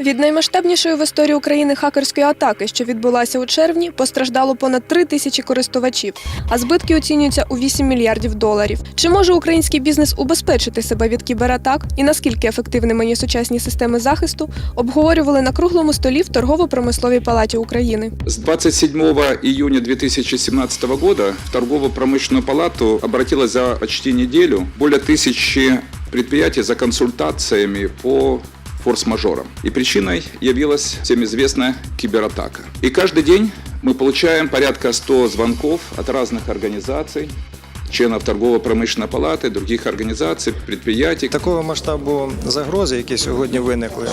Від наймасштабнішої в історії України хакерської атаки, що відбулася у червні, постраждало понад 3 тисячі користувачів, а збитки оцінюються у 8 мільярдів доларів. Чи може український бізнес убезпечити себе від кібератак і наскільки ефективними є сучасні системи захисту, обговорювали на круглому столі в торгово-промисловій палаті України. С 27 июня 2017 года в торгово-промышленную палату обратилось за почти неделю более тысячи предприятий за консультациями по форс-мажорам. И причиной явилась всем известная кибератака. И каждый день мы получаем порядка 100 звонков от разных организаций, членов торгово-промышленной палаты, других организаций, предприятий. Такого масштабу загрози, які сьогодні виникли,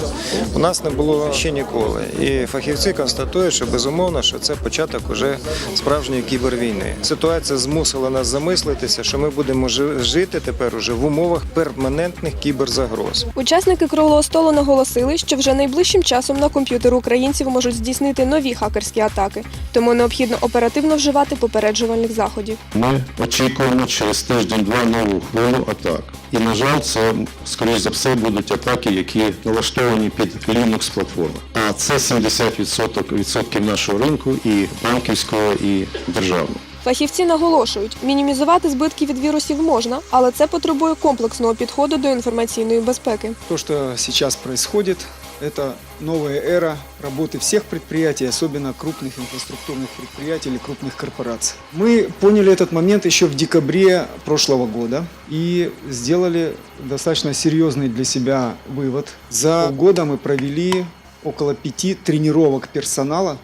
у нас не було ще ніколи. І фахівці констатують, що безумовно, що це початок уже справжньої кібервійни. Ситуація змусила нас замислитися, що ми будемо жи- жити тепер уже в умовах перманентних кіберзагроз. Учасники круглого столу наголосили, що вже найближчим часом на комп'ютер українців можуть здійснити нові хакерські атаки, тому необхідно оперативно вживати попереджувальних заходів. Ми очікуємо через тиждень-два нову хвилю атак. І, на жаль, це, скоріш за все, будуть атаки, які налаштовані під Linux платформу. А це 70% відсотків нашого ринку і банківського, і державного. Фахівці наголошують, мінімізувати збитки від вірусів можна, але це потребує комплексного підходу до інформаційної безпеки. То, что сейчас происходит, это новая эра работы всех предприятий, особенно крупных инфраструктурных предприятий или крупных корпораций. Мы поняли этот момент еще в декабре прошлого года и сделали достаточно серьезный для себя вывод. За полгода мы провели около пяти тренировок персонала,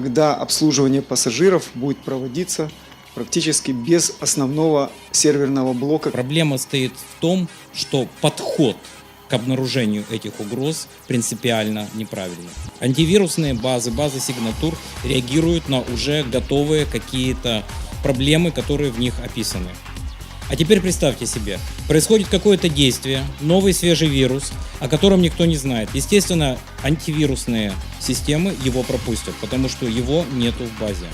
когда обслуживание пассажиров будет проводиться практически без основного серверного блока, Проблема стоит в том, что подход к обнаружению этих угроз принципиально неправильный. Антивирусные базы, базы сигнатур реагируют на уже готовые какие-то проблемы, которые в них описаны. А теперь представьте себе, происходит какое-то действие, новый свежий вирус, о котором никто не знает. Естественно, антивирусные системы его пропустят, потому что его нету в базе.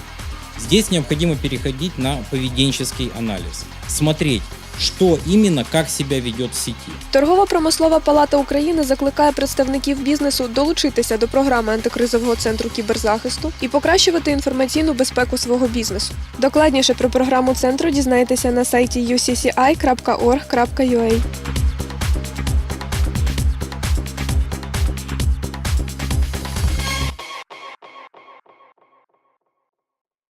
Здесь необходимо переходить на поведенческий анализ. Смотреть, что именно, как себя ведет в сети. Торгово-промислова палата України закликає представників бізнесу долучитися до програми антикризового центру кіберзахисту і покращувати інформаційну безпеку свого бізнесу. Докладніше про програму центру дізнаєтеся на сайті ucci.org.ua.